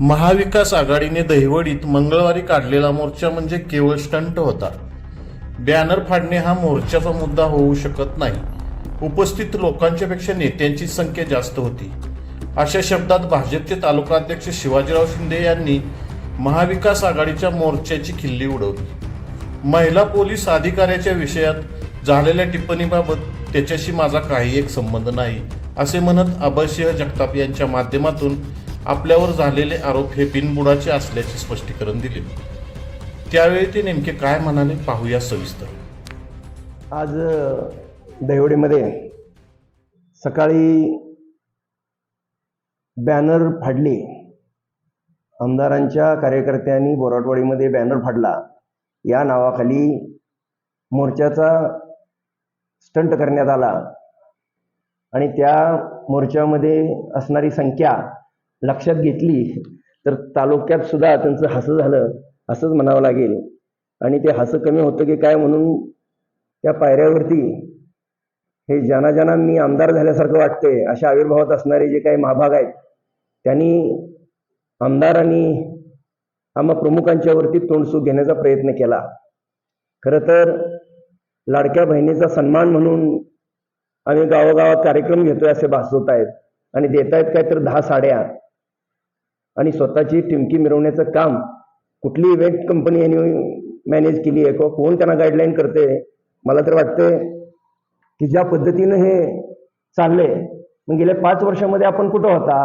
महाविकास आघाडीने दहिवडीत मंगळवारी काढलेला मोर्चा म्हणजे केवळ स्टंट होता. बॅनर फाडणे हा मोर्चाचा मुद्दा होऊ शकत नाही. उपस्थित लोकांच्यापेक्षा नेत्यांची संख्या जास्त होती. अशा शब्दात भाजपचे तालुकाध्यक्ष शिवाजीराव शिंदे यांनी महाविकास आघाडीच्या मोर्चाची खिल्ली उडवली. महिला पोलीस अधिकाऱ्याच्या विषयात झालेल्या टिप्पणीबाबत त्याच्याशी माझा काही एक संबंध नाही असे म्हणत अभयसिंह जगताप यांच्या माध्यमातून आपल्यावर झालेले आरोप हे बिनबुडाचे असल्याचे स्पष्टीकरण दिले. त्यावेळी ते नेमके काय म्हणाले पाहूया सविस्तर. आज दहिवडीमध्ये सकाळी बॅनर फाडले. आमदारांच्या कार्यकर्त्यांनी बोराटवाडीमध्ये बॅनर फाडला. या नावाखाली मोर्चाचा स्टंट करण्यात आला. आणि त्या मोर्चामध्ये असणारी संख्या लक्षात घेतली तर तालुक्यात सुद्धा त्यांचं हसं झालं असंच म्हणावं लागेल. आणि ते हसं कमी होतं की काय म्हणून त्या पायऱ्यावरती हे ज्यांना ज्यांना मी आमदार झाल्यासारखं वाटतंय अशा आविर्भावात असणारे जे काही महाभाग आहेत त्यांनी आमदार आणि आम्हा प्रमुखांच्यावरती तोंडसूक घेण्याचा प्रयत्न केला. खरं तर लाडक्या बहिणीचा सन्मान म्हणून आम्ही गावोगावात कार्यक्रम घेतोय असे भासवत आहेत. आणि देत आहेत काय तर दहा साड्या आणि स्वतःची टिमकी मिरवण्याचं काम कुठली इव्हेंट कंपनी यांनी मॅनेज केली आहे किंवा कोण त्यांना गाईडलाईन करते मला तर वाटतंय की ज्या पद्धतीनं हे चाललंय मग गेल्या पाच वर्षामध्ये आपण कुठं होता?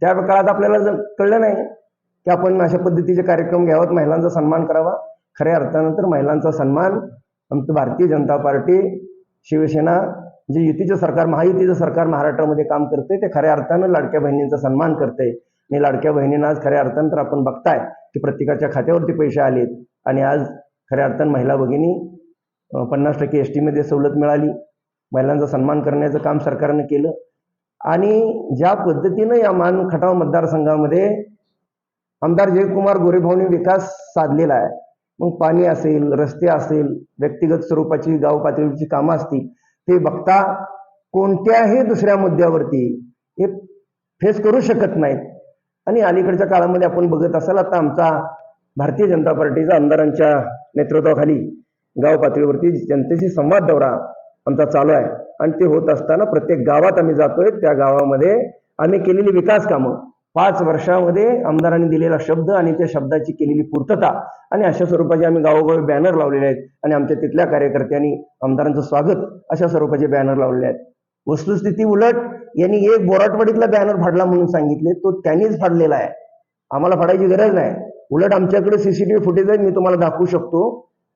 त्या काळात आपल्याला कळलं नाही की आपण अशा पद्धतीचे कार्यक्रम घ्यावेत महिलांचा सन्मान करावा. खऱ्या अर्थानं तर महिलांचा सन्मान आमचं भारतीय जनता पार्टी शिवसेना जे युतीचं सरकार महायुतीचं सरकार महाराष्ट्रामध्ये काम करते ते खऱ्या अर्थानं लाडक्या बहिणींचा सन्मान करते आणि लाडक्या बहिणींना आज खऱ्या अर्थानं तर आपण बघताय की प्रत्येकाच्या खात्यावरती पैसे आलेत. आणि आज खऱ्या अर्थानं महिला भगिनी पन्नास टक्के एस टीमध्ये सवलत मिळाली. महिलांचा सन्मान करण्याचं काम सरकारनं केलं. आणि ज्या पद्धतीनं या मान खटाव मतदारसंघामध्ये आमदार जयकुमार गोरेभाऊने विकास साधलेला आहे. मग पाणी असेल रस्ते असेल व्यक्तिगत स्वरूपाची गाव पातळीची कामं असतील ते बघता कोणत्याही दुसऱ्या मुद्द्यावरती हे फेस करू शकत नाहीत. आणि अलीकडच्या काळामध्ये आपण बघत असाल आता आमचा भारतीय जनता पार्टीचा आमदारांच्या नेतृत्वाखाली गाव पातळीवरती जनतेशी संवाद दौरा आमचा चालू आहे. आणि ते होत असताना प्रत्येक गावात आम्ही जातोय. त्या गावामध्ये आम्ही केलेली विकास कामं पाच वर्षामध्ये आमदारांनी दिलेला शब्द आणि त्या शब्दाची केलेली पूर्तता आणि अशा स्वरूपाचे आम्ही गावोगावी बॅनर लावलेले आहेत आणि आमच्या तिथल्या कार्यकर्त्यांनी आमदारांचं स्वागत अशा स्वरूपाचे बॅनर लावलेले आहेत. वस्तुस्थिती उलट यांनी एक बोराटवाडीतला बॅनर फाडला म्हणून सांगितले तो त्यांनीच फाडलेला आहे. आम्हाला फाडायची गरज नाही. उलट आमच्याकडे सीसीटीव्ही फुटेज आहे मी तुम्हाला दाखवू शकतो.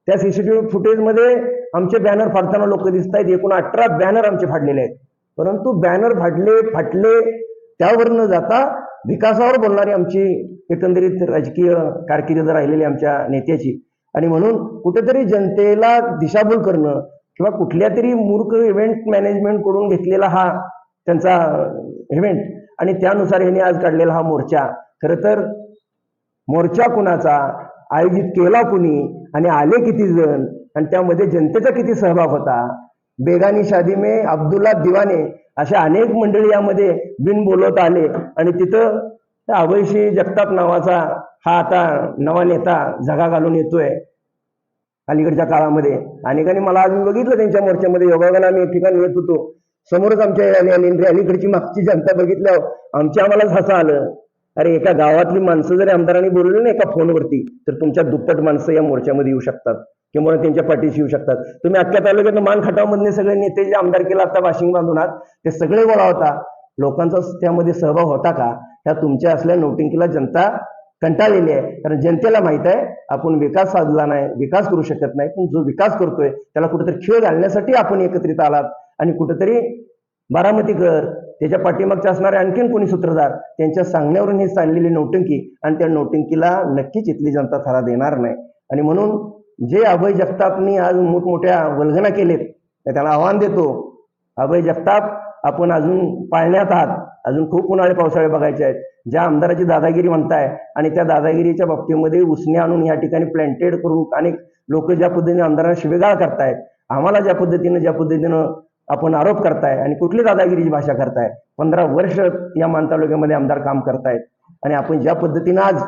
त्या सीसीटीव्ही फुटेजमध्ये आमचे बॅनर फाडताना लोक दिसत आहेत एकूण अठरा बॅनर आमचे फाडलेले आहेत. परंतु बॅनर फाडले फाटले त्यावर न जाता विकासावर बोलणारी आमची एकंदरीत राजकीय कारकिर्द राहिलेली आमच्या नेत्याची आणि म्हणून कुठेतरी जनतेला दिशाभूल करणं किंवा कुठल्या तरी मूर्ख इव्हेंट मॅनेजमेंट करून घेतलेला हा त्यांचा इव्हेंट आणि त्यानुसार यांनी आज काढलेला हा मोर्चा. खरं तर मोर्चा कुणाचा? आयोजित केला कुणी? आणि आले किती जण? आणि त्यामध्ये जनतेचा किती सहभाग होता? बेगानी शादी में अब्दुल्ला दिवाने अशा अनेक मंडळी यामध्ये बिन बोलवता आले आणि तिथं त्या अभयशी जगताप नावाचा हा आता नवा नेता जगा घालून येतोय अलीकडच्या काळामध्ये अनेकांनी मला अजून बघितलं त्यांच्या मोर्चामध्ये योगागाला आम्ही ठिकाणी येत होतो समोरच आमच्या अलीकडची मागची जनता बघितल्यावर आमच्या आम्हालाच हसं आलं अरे एका गावातली माणसं जरी आमदारांनी बोलली ना एका फोनवरती तर तुमच्या दुप्पट माणसं या मोर्चामध्ये येऊ शकतात किंवा त्यांच्या पाठीशी येऊ शकतात. तुम्ही अख्ख्या तालुक्यात मान खटावमधले सगळे नेते जे आमदार केला आता वाशिंग बांधून आहात ते सगळे गोळा होता. लोकांचा त्यामध्ये सहभाग होता का? ह्या तुमच्या असल्या नोटिंकीला जनता कंटाळलेली आहे. कारण जनतेला माहीत आहे आपण विकास साधला नाही विकास करू शकत नाही पण जो विकास करतोय त्याला कुठेतरी खेळ घालण्यासाठी आपण एकत्रित आलात. आणि कुठेतरी बारामतीकर त्याच्या पाठीमागच्या असणारे आणखीन कोणी सूत्रधार त्यांच्या सांगण्यावरून ही चाललेली नौटंकी आणि त्या नौटंकीला नक्कीच इथली जनता थारा देणार नाही. आणि म्हणून जे अभय जगतापनी आज मोठमोठ्या वल्गना केलेत त्याला आव्हान देतो अभय जगताप आपण अजून पाळण्यात आहात. अजून खूप उन्हाळे पावसाळे बघायचे आहेत. ज्या आमदाराची दादागिरी म्हणताय आणि त्या दादागिरीच्या बाबतीमध्ये उसने आणून या ठिकाणी प्लॅन्टेड करून अनेक लोक ज्या पद्धतीने आमदारांना शिवेगाळ करतायत आम्हाला ज्या पद्धतीनं ज्या पद्धतीनं आपण आरोप करताय आणि कुठली दादागिरीची भाषा करताय? पंधरा वर्ष या मान तालुक्यामध्ये आमदार काम करतायत आणि आपण ज्या पद्धतीनं आज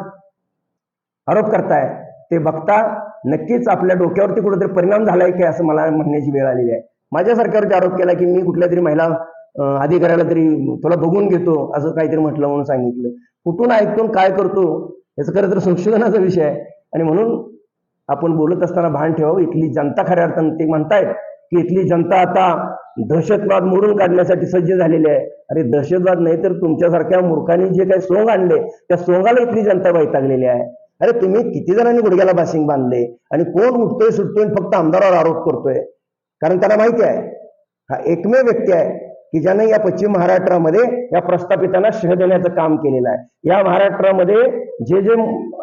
आरोप करताय ते बघता नक्कीच आपल्या डोक्यावरती कुठेतरी परिणाम झालाय की असं मला म्हणण्याची वेळ आलेली आहे. माझ्या सरकारवरती आरोप केला की मी कुठल्या तरी महिला अधिकाऱ्याला तरी तुला बघून घेतो असं काहीतरी म्हटलं म्हणून सांगितलं. कुठून ऐकून काय करतो याचं खरं तर संशोधनाचा विषय आहे. आणि म्हणून आपण बोलत असताना भान ठेवावं इथली जनता खऱ्या अर्थानं ते म्हणतायत की इथली जनता आता दहशतवाद मोडून काढण्यासाठी सज्ज झालेले आहे. अरे दहशतवाद नाही तर तुमच्यासारख्या मूर्खांनी जे काही सोंग आणले त्या सोंगाला इथली जनता वैतागलेली आहे. अरे तुम्ही किती जणांनी गुडघ्याला बाशिंग बांधले? आणि कोण उठतोय सुटतोय आणि फक्त आमदारावर आरोप करतोय? कारण त्याला माहिती आहे हा एकमेव व्यक्ती आहे. की ज्याने या पश्चिम महाराष्ट्रामध्ये या प्रस्थापितांना शह देण्याचं काम केलेलं आहे. या महाराष्ट्रामध्ये जे जे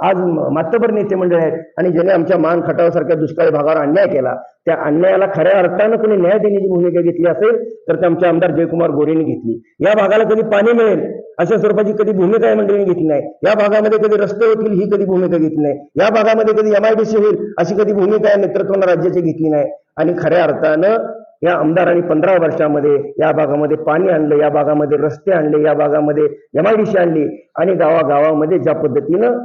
आज मातबर नेते मंडळ आहेत आणि ज्याने आमच्या मान खटावसारख्या दुष्काळी भागावर अन्याय केला त्या अन्यायाला खऱ्या अर्थानं कोणी न्याय देण्याची भूमिका घेतली असेल तर ते आमचे आमदार जयकुमार गोरेंनी घेतली. या भागाला कधी पाणी मिळेल अशा स्वरूपाची कधी भूमिका या मंडळीने घेतली नाही. या भागामध्ये कधी रस्ते होतील ही कधी भूमिका घेतली नाही. या भागामध्ये कधी एमआयडीसी होईल अशी कधी भूमिका या नेतृत्वानं राज्याची घेतली नाही. आणि खऱ्या अर्थानं या आमदारांनी पंधरा वर्षामध्ये या भागामध्ये पाणी आणलं या भागामध्ये रस्ते आणले या भागामध्ये एमआयडीसी आणली आणि गावागावामध्ये ज्या पद्धतीनं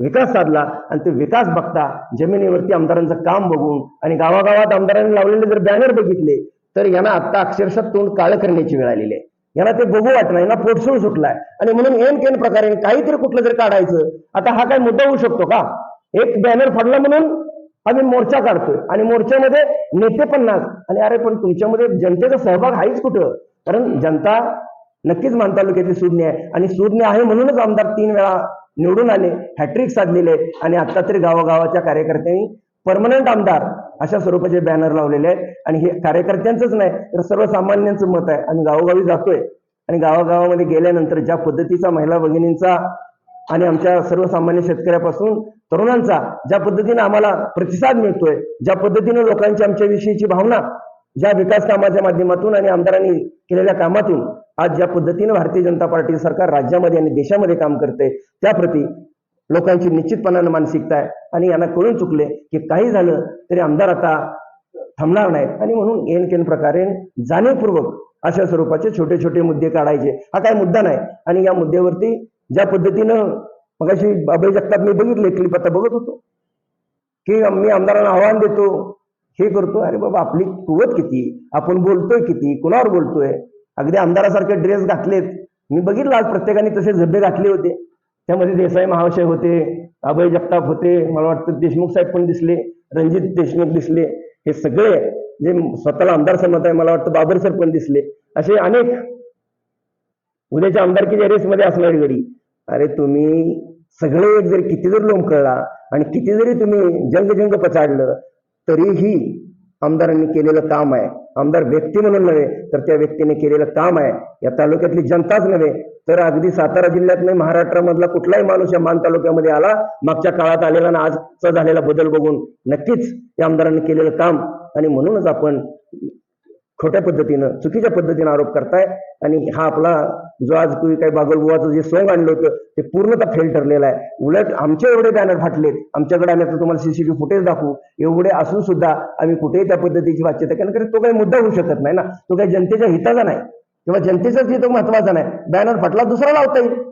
विकास साधला आणि ते विकास बघता जमिनीवरती आमदारांचं काम बघून आणि गावागावात आमदारांनी लावलेले जर बॅनर बघितले तर यांना आता अक्षरशः तोंड काळ करण्याची वेळ आलेली आहे. यांना ते बघू वाटलं यांना पोटसूळ सुटलाय. आणि म्हणून एन केन प्रकारे काहीतरी कुठलं जर काढायचं आता हा काय मुद्दा होऊ शकतो का? एक बॅनर फाडला म्हणून आम्ही मोर्चा काढतोय. आणि मोर्चामध्ये नेते पन्नास आणि अरे पण तुमच्यामध्ये जनतेचा सहभाग आहेच कुठं? कारण जनता नक्कीच मान तालुक्याची सुज्ञ आहे. आणि सुज्ञ आहे म्हणूनच आमदार तीन वेळा निवडून आले हॅट्रिक साधलेले आणि आता तरी गावागावाच्या कार्यकर्त्यांनी परमनंट आमदार अशा स्वरूपाचे बॅनर लावलेले आहेत. आणि हे कार्यकर्त्यांचंच नाही तर सर्वसामान्यांचं मत आहे. आम्ही गावोगावी जातोय. आणि गावागावामध्ये गेल्यानंतर ज्या पद्धतीचा महिला भगिनींचा आणि आमच्या सर्वसामान्य शेतकऱ्यापासून तरुणांचा ज्या पद्धतीने आम्हाला प्रतिसाद मिळतोय ज्या पद्धतीने लोकांची आमच्या विषयीची भावना ज्या विकास कामाच्या माध्यमातून आणि आमदारांनी केलेल्या कामातून आज ज्या पद्धतीने भारतीय जनता पार्टी सरकार राज्यामध्ये आणि देशामध्ये काम करते त्याप्रती लोकांची निश्चितपणानं मानसिकता आहे. आणि यांना कळून चुकले की काही झालं तरी आमदार आता थांबणार नाहीत. आणि म्हणून एन केन प्रकारे जाणीवपूर्वक अशा स्वरूपाचे छोटे छोटे मुद्दे काढायचे. हा काय मुद्दा नाही. आणि या मुद्द्यावरती ज्या पद्धतीनं मगाशी अभय जगताप मी बघितले क्लिप आता बघत होतो. की मी आमदारांना आव्हान देतो हे करतो अरे बाबा आपली कुवत किती? आपण बोलतोय किती? कुणावर बोलतोय? अगदी आमदारासारखे ड्रेस घातलेत. मी बघितलं आज प्रत्येकाने तसे झब्बे घातले होते. त्यामध्ये देसाई महाशय होते अभय जगताप होते मला वाटतं देशमुख साहेब पण दिसले रणजित देशमुख दिसले. हे सगळे जे स्वतःला आमदार समजत आहे मला वाटतं बाबर सर पण दिसले. असे अनेक उद्याच्या आमदारकीच्या रेसमध्ये असणारी गडी अरे तुम्ही सगळे एक जरी किती जरी लोंबकळला आणि किती जरी तुम्ही जंग जंग पचाडलं तरीही आमदारांनी केलेलं काम आहे. आमदार व्यक्ती म्हणून नव्हे तर त्या व्यक्तीने केलेलं काम आहे. या तालुक्यातली जनताच नव्हे तर अगदी सातारा जिल्ह्यात नाही महाराष्ट्रामधला कुठलाही माणूस या मान तालुक्यामध्ये आला मागच्या काळात आलेला ना आजचा झालेला बदल बघून नक्कीच या आमदारांनी केलेलं काम. आणि म्हणूनच आपण खोट्या पद्धतीनं चुकीच्या पद्धतीनं आरोप करताय. आणि हा आपला जो आज तुम्ही काही बागलबुवाचं जे सोंग आणलं होतं ते पूर्णतः फेल ठरलेलं आहे. उलट आमचे एवढे बॅनर फाटलेत. आमच्याकडे आम्ही आता तुम्हाला सीसीटीव्ही फुटेज दाखवू. एवढे असून सुद्धा आम्ही कुठेही त्या पद्धतीची बातचीत कारण की तो काही मुद्दा होऊ शकत नाही ना. तो काही जनतेच्या हिताचा नाही. किंवा जनतेचाच हित महत्त्वाचा नाही. बॅनर फाटला दुसरा लावता येईल.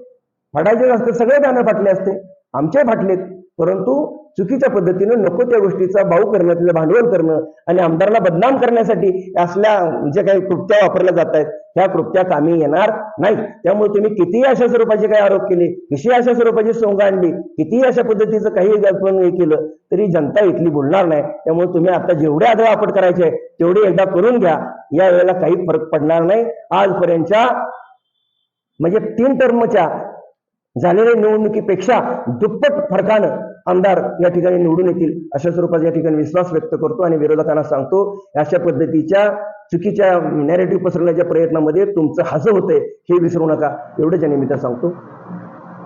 फाटायचे असते सगळे बॅनर फाटले असते. आमचे फाटलेत. परंतु चुकीच्या पद्धतीनं नको त्या गोष्टीचा भाऊ करणं त्याचं भांडवल करणं आणि आमदारांना बदनाम करण्यासाठी असल्या जे काही कृत्या वापरल्या जात आहेत त्या कृत्या कामी येणार नाही. त्यामुळे तुम्ही कितीही अशा स्वरूपाचे काही आरोप केले कशी अशा स्वरूपाची सोंग आणली कितीही अशा पद्धतीचं काही हे केलं तरी जनता इथली बोलणार नाही. त्यामुळे तुम्ही आता जेवढे आदळ आपट करायचे तेवढे एकदा करून घ्या. या वेळेला काही फरक पडणार नाही. आजपर्यंतच्या म्हणजे तीन टर्मच्या झालेल्या निवडणुकीपेक्षा दुप्पट फरकानं आमदार या ठिकाणी निवडून येतील अशा स्वरूपाचा या ठिकाणी विश्वास व्यक्त करतो आणि विरोधकांना सांगतो अशा पद्धतीच्या चुकीच्या नॅरेटिव्ह पसरवण्याच्या प्रयत्नामध्ये तुमचं हसं होतंय हे विसरू नका. एवढंच या निमित्त सांगतो.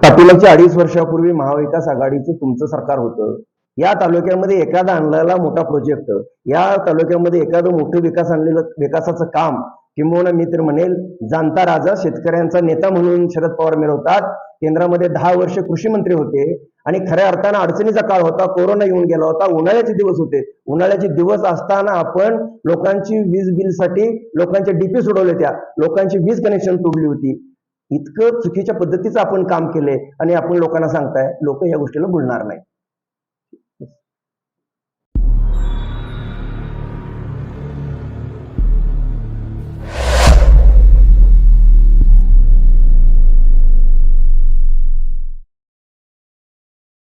पाटीलांच्या अडीच वर्षापूर्वी महाविकास आघाडीचं तुमचं सरकार होतं. या तालुक्यामध्ये एखादा आणलेला मोठा प्रोजेक्ट या तालुक्यामध्ये एखादं मोठं विकास आणलेलं विकासाचं काम किंबहुना मी तर म्हणेल जाणता राजा शेतकऱ्यांचा नेता म्हणून शरद पवार मिळवतात केंद्रामध्ये दहा वर्ष कृषी मंत्री होते. आणि खऱ्या अर्थानं अडचणीचा काळ होता कोरोना येऊन गेला होता उन्हाळ्याचे दिवस होते. उन्हाळ्याचे दिवस असताना आपण लोकांची वीज बिलसाठी लोकांच्या डीपी सोडवल्या त्या. लोकांची वीज कनेक्शन तोडली होती. इतकं चुकीच्या पद्धतीचं आपण काम केलंय आणि आपण लोकांना सांगताय लोक या गोष्टीला बोलणार नाही